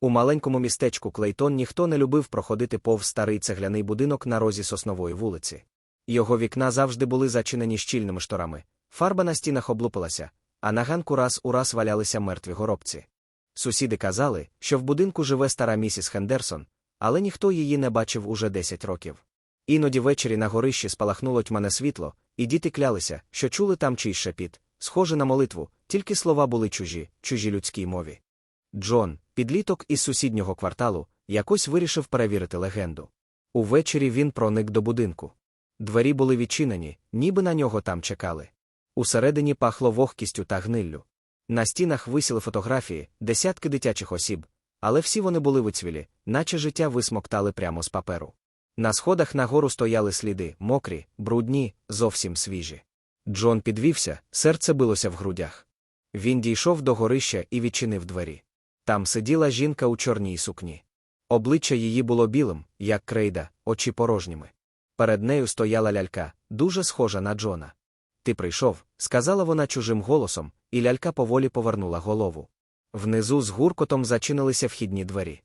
У маленькому містечку Клейтон ніхто не любив проходити повз старий цегляний будинок на розі соснової вулиці. Його вікна завжди були зачинені щільними шторами, фарба на стінах облупилася, а на ганку раз у раз валялися мертві горобці. Сусіди казали, що в будинку живе стара місіс Хендерсон, але ніхто її не бачив уже 10 років. Іноді ввечері на горищі спалахнуло тьмане світло, і діти клялися, що чули там чийсь шепіт, схоже на молитву, тільки слова були чужі, чужі людській мові. Джон, підліток із сусіднього кварталу, якось вирішив перевірити легенду. Увечері він проник до будинку. Двері були відчинені, ніби на нього там чекали. Усередині пахло вогкістю та гниллю. На стінах висіли фотографії, десятки дитячих осіб, але всі вони були вицвілі, наче життя висмоктали прямо з паперу. На сходах нагору стояли сліди, мокрі, брудні, зовсім свіжі. Джон підвівся, серце билося в грудях. Він дійшов до горища і відчинив двері. Там сиділа жінка у чорній сукні. Обличчя її було білим, як крейда, очі порожніми. Перед нею стояла лялька, дуже схожа на Джона. Ти прийшов, сказала вона чужим голосом, і лялька поволі повернула голову. Внизу з гуркотом зачинилися вхідні двері.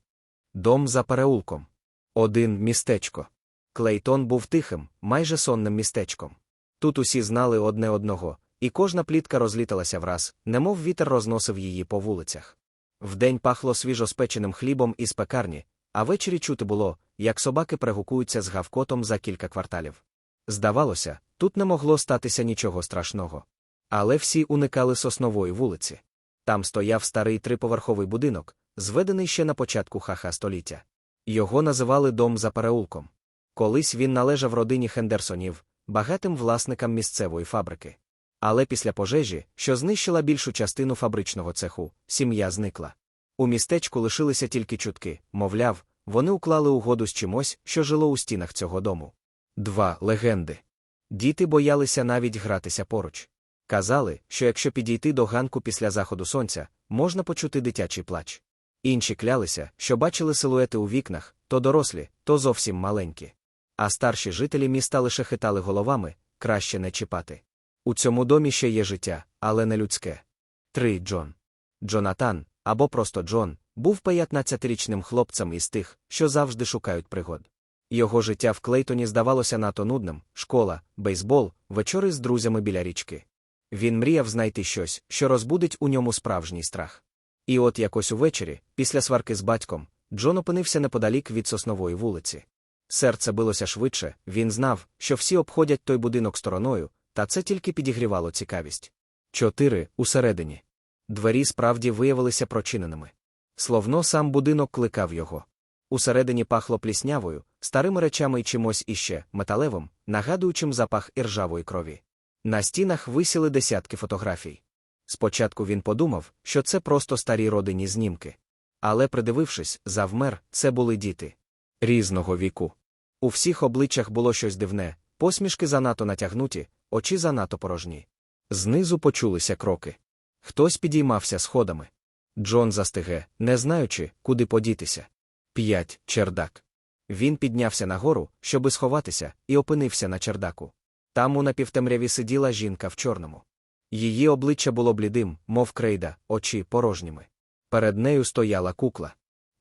Дом за переулком. Один містечко. Клейтон був тихим, майже сонним містечком. Тут усі знали одне одного, і кожна плітка розліталася враз, немов вітер розносив її по вулицях. Вдень пахло свіжоспеченим хлібом із пекарні, а ввечері чути було, як собаки перегукуються з гавкотом за кілька кварталів. Здавалося, тут не могло статися нічого страшного. Але всі уникали соснової вулиці. Там стояв старий триповерховий будинок, зведений ще на початку хаха століття. Його називали дом за переулком. Колись він належав родині Хендерсонів, багатим власникам місцевої фабрики. Але після пожежі, що знищила більшу частину фабричного цеху, сім'я зникла. У містечку лишилися тільки чутки, мовляв, вони уклали угоду з чимось, що жило у стінах цього дому. Два легенди. Діти боялися навіть гратися поруч. Казали, що якщо підійти до ганку після заходу сонця, можна почути дитячий плач. Інші клялися, що бачили силуети у вікнах, то дорослі, то зовсім маленькі. А старші жителі міста лише хитали головами краще не чіпати. У цьому домі ще є життя, але не людське. 3. Джон. Джонатан, або просто Джон, був 15-річним хлопцем із тих, що завжди шукають пригод. Його життя в Клейтоні здавалося надто нудним школа, бейсбол, вечори з друзями біля річки. Він мріяв знайти щось, що розбудить у ньому справжній страх. І от якось увечері, після сварки з батьком, Джон опинився неподалік від соснової вулиці. Серце билося швидше, він знав, що всі обходять той будинок стороною, та це тільки підігрівало цікавість. Чотири усередині. Двері справді виявилися прочиненими. Словно сам будинок кликав його. Усередині пахло пліснявою, старими речами й чимось іще, металевим, нагадуючим запах іржавої крові. На стінах висіли десятки фотографій. Спочатку він подумав, що це просто старі родинні знімки. Але, придивившись, завмер, це були діти різного віку. У всіх обличчях було щось дивне, посмішки занадто натягнуті, очі занадто порожні. Знизу почулися кроки. Хтось підіймався сходами. Джон застиге, не знаючи, куди подітися. П'ять чердак. Він піднявся нагору, щоби сховатися, і опинився на чердаку. Там у напівтемряві сиділа жінка в чорному. Її обличчя було блідим, мов крейда, очі порожніми. Перед нею стояла кукла.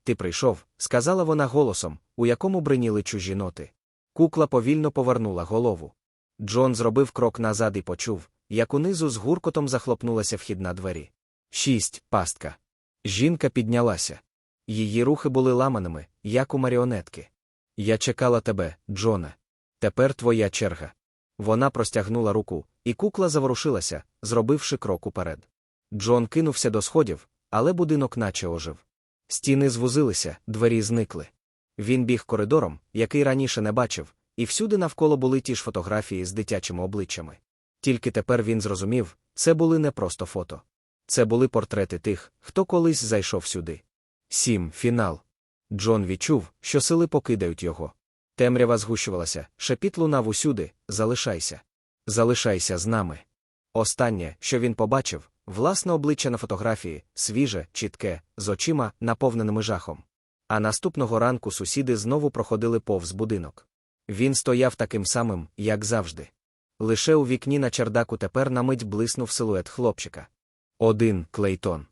Ти прийшов, сказала вона голосом, у якому бриніли чужі ноти. Кукла повільно повернула голову. Джон зробив крок назад і почув, як унизу з гуркотом захлопнулася вхідна двері. Шість пастка. Жінка піднялася. Її рухи були ламаними, як у маріонетки. Я чекала тебе, Джоне. Тепер твоя черга. Вона простягнула руку, і кукла заворушилася, зробивши крок уперед. Джон кинувся до сходів, але будинок наче ожив. Стіни звузилися, двері зникли. Він біг коридором, який раніше не бачив, і всюди навколо були ті ж фотографії з дитячими обличчями. Тільки тепер він зрозумів, це були не просто фото. Це були портрети тих, хто колись зайшов сюди. Сім. Фінал. Джон відчув, що сили покидають його. Темрява згущувалася, шепіт лунав усюди залишайся. Залишайся з нами. Останнє, що він побачив, власне обличчя на фотографії, свіже, чітке, з очима, наповненими жахом. А наступного ранку сусіди знову проходили повз будинок. Він стояв таким самим, як завжди. Лише у вікні на чердаку тепер на мить блиснув силует хлопчика. Один Клейтон.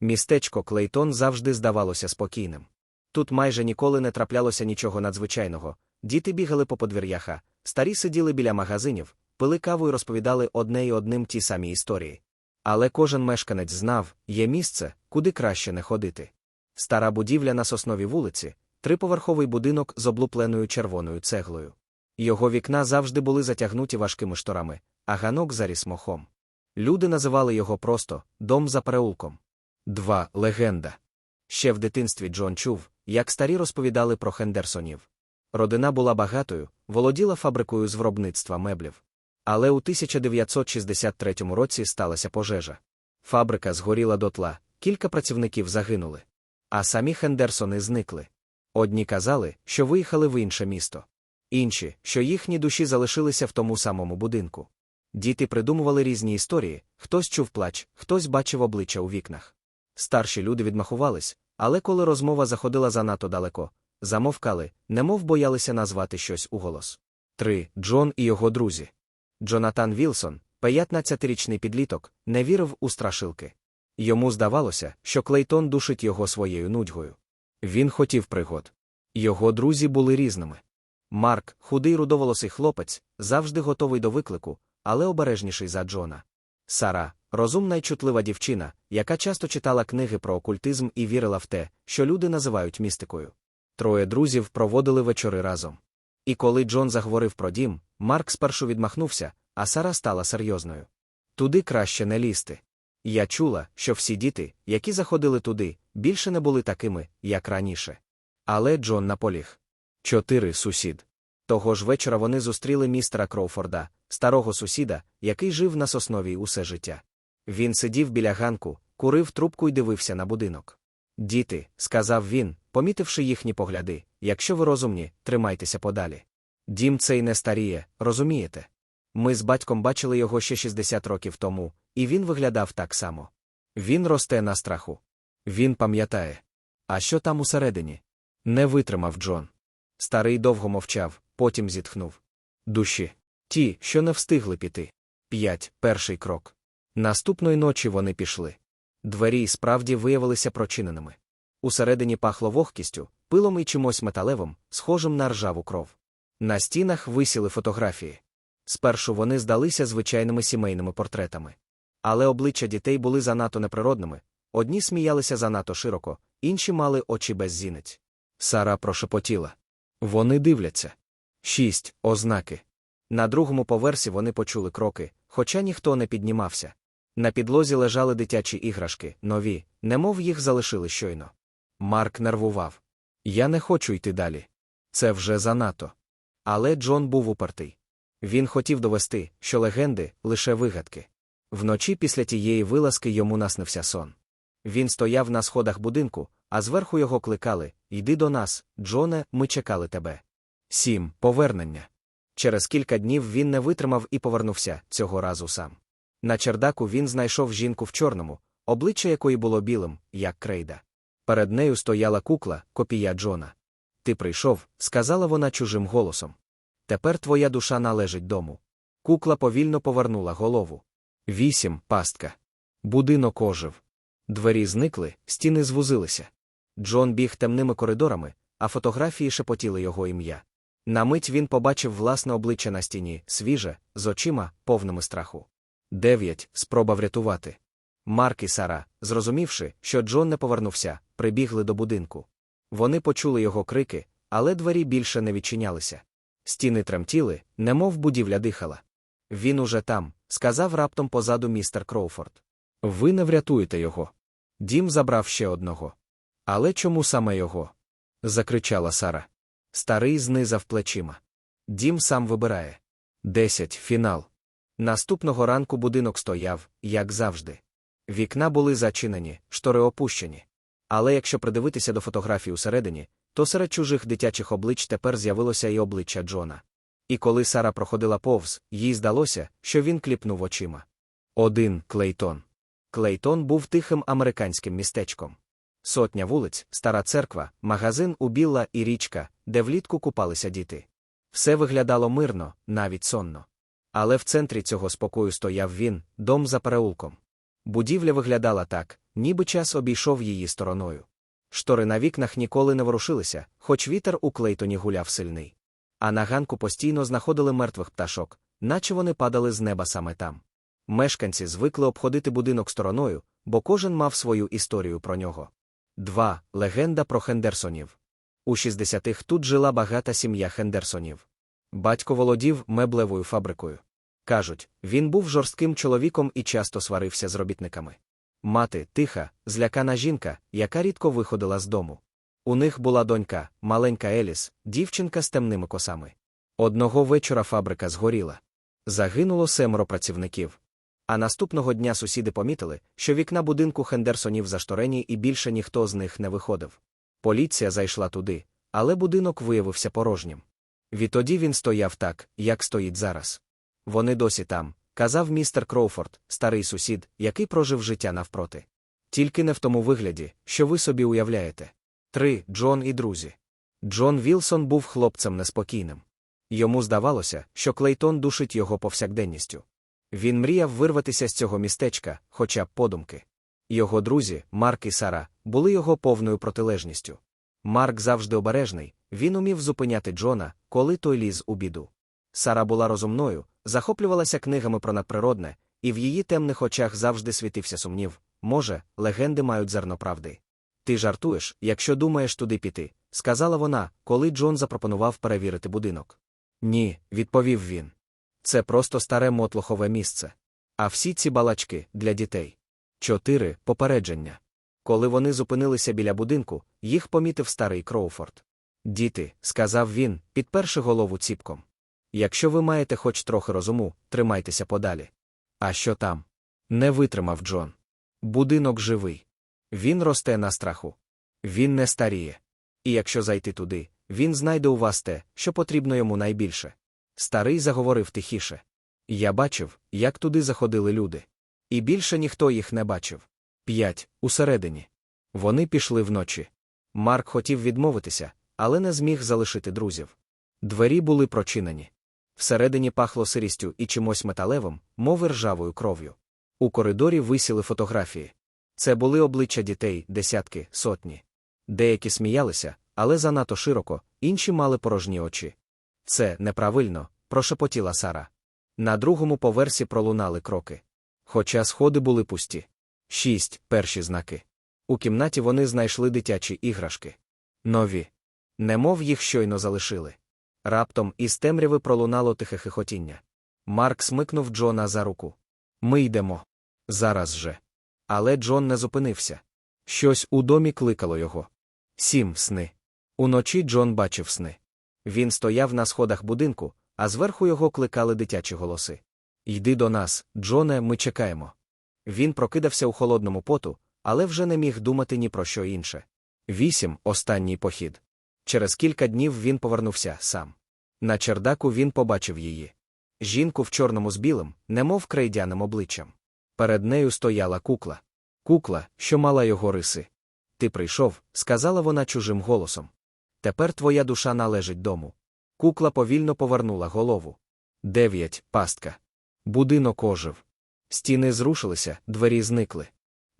Містечко Клейтон завжди здавалося спокійним. Тут майже ніколи не траплялося нічого надзвичайного. Діти бігали по подвір'яха, старі сиділи біля магазинів, пили каву і розповідали одне й одним ті самі історії. Але кожен мешканець знав, є місце, куди краще не ходити. Стара будівля на сосновій вулиці, триповерховий будинок з облупленою червоною цеглою. Його вікна завжди були затягнуті важкими шторами, а ганок заріс мохом. Люди називали його просто дом за переулком. Два легенда. Ще в дитинстві Джон чув, як старі розповідали про Хендерсонів. Родина була багатою, володіла фабрикою з виробництва меблів. Але у 1963 році сталася пожежа. Фабрика згоріла дотла, кілька працівників загинули. А самі Хендерсони зникли. Одні казали, що виїхали в інше місто. Інші, що їхні душі залишилися в тому самому будинку. Діти придумували різні історії, хтось чув плач, хтось бачив обличчя у вікнах. Старші люди відмахувались, але коли розмова заходила занадто далеко, замовкали, немов боялися назвати щось уголос. 3. Джон і його друзі. Джонатан Вілсон, 15-річний підліток, не вірив у страшилки. Йому здавалося, що Клейтон душить його своєю нудьгою. Він хотів пригод. Його друзі були різними. Марк, худий рудоволосий хлопець, завжди готовий до виклику, але обережніший за Джона. Сара, розумна й чутлива дівчина, яка часто читала книги про окультизм і вірила в те, що люди називають містикою. Троє друзів проводили вечори разом. І коли Джон заговорив про дім, Марк спершу відмахнувся, а Сара стала серйозною. Туди краще не лізти. Я чула, що всі діти, які заходили туди, більше не були такими, як раніше. Але Джон наполіг. Чотири сусід. Того ж вечора вони зустріли містера Кроуфорда, старого сусіда, який жив на сосновій усе життя. Він сидів біля ганку, курив трубку і дивився на будинок. Діти, сказав він, помітивши їхні погляди, якщо ви розумні, тримайтеся подалі. Дім цей не старіє, розумієте? Ми з батьком бачили його ще 60 років тому, і він виглядав так само. Він росте на страху. Він пам'ятає. А що там усередині? Не витримав Джон. Старий довго мовчав, потім зітхнув. Душі. Ті, що не встигли піти. П'ять. Перший крок. Наступної ночі вони пішли. Двері справді виявилися прочиненими. Усередині пахло вогкістю, пилом і чимось металевим, схожим на ржаву кров. На стінах висіли фотографії. Спершу вони здалися звичайними сімейними портретами. Але обличчя дітей були занадто неприродними, одні сміялися занадто широко, інші мали очі без зінець. Сара прошепотіла. Вони дивляться. Шість ознаки. На другому поверсі вони почули кроки, хоча ніхто не піднімався. На підлозі лежали дитячі іграшки, нові, немов їх залишили щойно. Марк нервував. Я не хочу йти далі. Це вже занадто. Але Джон був упертий. Він хотів довести, що легенди лише вигадки. Вночі після тієї вилазки йому наснився сон. Він стояв на сходах будинку, а зверху його кликали Йди до нас, Джоне, ми чекали тебе. Сім. Повернення. Через кілька днів він не витримав і повернувся цього разу сам. На чердаку він знайшов жінку в чорному, обличчя якої було білим, як крейда. Перед нею стояла кукла, копія Джона. Ти прийшов, сказала вона чужим голосом. Тепер твоя душа належить дому. Кукла повільно повернула голову. Вісім пастка. Будинок ожив. Двері зникли, стіни звузилися. Джон біг темними коридорами, а фотографії шепотіли його ім'я. На мить він побачив власне обличчя на стіні, свіже, з очима, повними страху. Дев'ять спроба врятувати. Марк і Сара, зрозумівши, що Джон не повернувся, прибігли до будинку. Вони почули його крики, але двері більше не відчинялися. Стіни тремтіли, немов будівля дихала. Він уже там, сказав раптом позаду містер Кроуфорд. Ви не врятуєте його. Дім забрав ще одного. Але чому саме його? закричала Сара. Старий знизав плечима. Дім сам вибирає. Десять фінал. Наступного ранку будинок стояв, як завжди. Вікна були зачинені, штори опущені. Але якщо придивитися до фотографій усередині, то серед чужих дитячих облич тепер з'явилося і обличчя Джона. І коли Сара проходила повз, їй здалося, що він кліпнув очима. Один Клейтон. Клейтон був тихим американським містечком. Сотня вулиць, стара церква, магазин у Білла і річка, де влітку купалися діти. Все виглядало мирно, навіть сонно. Але в центрі цього спокою стояв він, дом за переулком. Будівля виглядала так, ніби час обійшов її стороною. Штори на вікнах ніколи не ворушилися, хоч вітер у Клейтоні гуляв сильний. А на ганку постійно знаходили мертвих пташок, наче вони падали з неба саме там. Мешканці звикли обходити будинок стороною, бо кожен мав свою історію про нього. 2. Легенда про Хендерсонів. У 60-х тут жила багата сім'я Хендерсонів. Батько володів меблевою фабрикою. Кажуть, він був жорстким чоловіком і часто сварився з робітниками. Мати тиха, злякана жінка, яка рідко виходила з дому. У них була донька, маленька Еліс, дівчинка з темними косами. Одного вечора фабрика згоріла. Загинуло семеро працівників. А наступного дня сусіди помітили, що вікна будинку Хендерсонів зашторені і більше ніхто з них не виходив. Поліція зайшла туди, але будинок виявився порожнім. Відтоді він стояв так, як стоїть зараз. Вони досі там, казав містер Кроуфорд, старий сусід, який прожив життя навпроти. Тільки не в тому вигляді, що ви собі уявляєте. 3. Джон і друзі. Джон Вілсон був хлопцем неспокійним. Йому здавалося, що Клейтон душить його повсякденністю. Він мріяв вирватися з цього містечка, хоча б подумки. Його друзі, Марк і Сара, були його повною протилежністю. Марк завжди обережний, він умів зупиняти Джона, коли той ліз у біду. Сара була розумною, захоплювалася книгами про надприродне, і в її темних очах завжди світився сумнів може, легенди мають зерно правди. Ти жартуєш, якщо думаєш туди піти, сказала вона, коли Джон запропонував перевірити будинок. Ні, відповів він. Це просто старе мотлохове місце. А всі ці балачки для дітей. Чотири попередження. Коли вони зупинилися біля будинку, їх помітив старий Кроуфорд. Діти, сказав він, підперши голову ціпком. Якщо ви маєте хоч трохи розуму, тримайтеся подалі. А що там? Не витримав Джон. Будинок живий. Він росте на страху. Він не старіє. І якщо зайти туди, він знайде у вас те, що потрібно йому найбільше. Старий заговорив тихіше. Я бачив, як туди заходили люди. І більше ніхто їх не бачив. П'ять усередині. Вони пішли вночі. Марк хотів відмовитися, але не зміг залишити друзів. Двері були прочинені. Всередині пахло сирістю і чимось металевим, мов ржавою кров'ю. У коридорі висіли фотографії. Це були обличчя дітей, десятки, сотні. Деякі сміялися, але занадто широко, інші мали порожні очі. Це неправильно, прошепотіла Сара. На другому поверсі пролунали кроки. Хоча сходи були пусті. Шість перші знаки. У кімнаті вони знайшли дитячі іграшки. Нові. Немов їх щойно залишили. Раптом із темряви пролунало тихе хихотіння. Марк смикнув Джона за руку. Ми йдемо. Зараз же. Але Джон не зупинився. Щось у домі кликало його. Сім сни. Уночі Джон бачив сни. Він стояв на сходах будинку, а зверху його кликали дитячі голоси. Йди до нас, Джоне, ми чекаємо. Він прокидався у холодному поту, але вже не міг думати ні про що інше. Вісім останній похід. Через кілька днів він повернувся сам. На чердаку він побачив її. Жінку в чорному з білим, немов крейдяним обличчям. Перед нею стояла кукла. Кукла, що мала його риси. Ти прийшов, сказала вона чужим голосом. Тепер твоя душа належить дому. Кукла повільно повернула голову. Дев'ять пастка. Будинок ожив. Стіни зрушилися, двері зникли.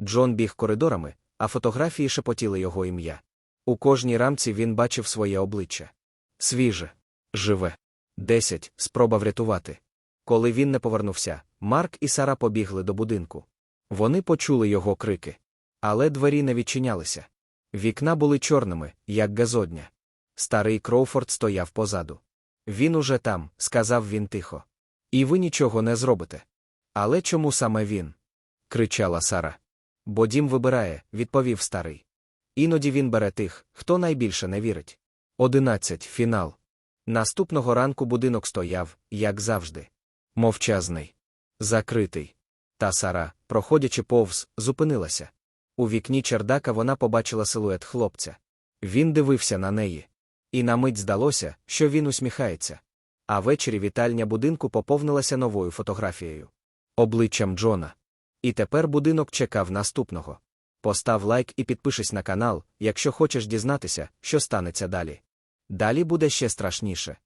Джон біг коридорами, а фотографії шепотіли його ім'я. У кожній рамці він бачив своє обличчя. Свіже, живе. Десять спроба врятувати. Коли він не повернувся, Марк і Сара побігли до будинку. Вони почули його крики. Але двері не відчинялися. Вікна були чорними, як газодня. Старий Кроуфорд стояв позаду. Він уже там, сказав він тихо. І ви нічого не зробите. Але чому саме він? кричала Сара. Бо дім вибирає, відповів старий. Іноді він бере тих, хто найбільше не вірить. Одинадцять фінал. Наступного ранку будинок стояв, як завжди. Мовчазний, закритий. Та Сара, проходячи повз, зупинилася. У вікні чердака вона побачила силует хлопця. Він дивився на неї. І на мить здалося, що він усміхається. А ввечері вітальня будинку поповнилася новою фотографією. Обличчям Джона. І тепер будинок чекав наступного. Постав лайк і підпишись на канал, якщо хочеш дізнатися, що станеться далі. Далі буде ще страшніше.